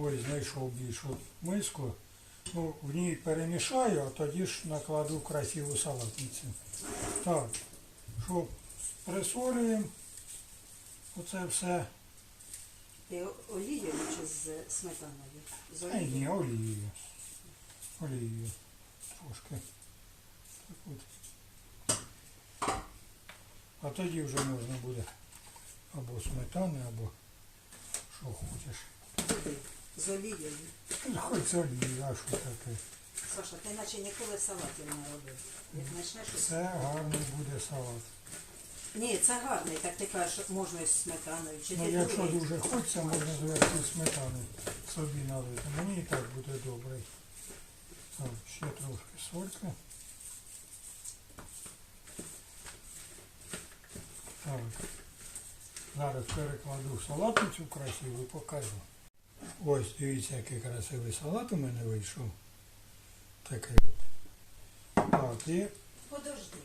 Ось знайшов більшу миску. Ну, в ній перемішаю, а тоді ж накладу красиву салатницю. Так, що присолюємо. Оце все. Ти олією чи з сметаною? З й ні, олією. Олією. Трошки. Так от. А тоді вже можна буде або сметани, або що хочеш. З олією. Ну, Хоч з олією, а що таке. Саша, ти наче ніколи салатів не робив. Як почнеш Це гарний буде салат. Ні, це гарний, так ти кажеш, можна із сметаною. Чи Ну, ти якщо другий? дуже хочеться, можна зверху сметани собі налити. Мені і так буде добре. Так, ще трошки сольки. Так. Зараз перекладу салатницю красиву і покажу. Ось дивіться, який красивий салат у мене вийшов. Такий. от. Подожди.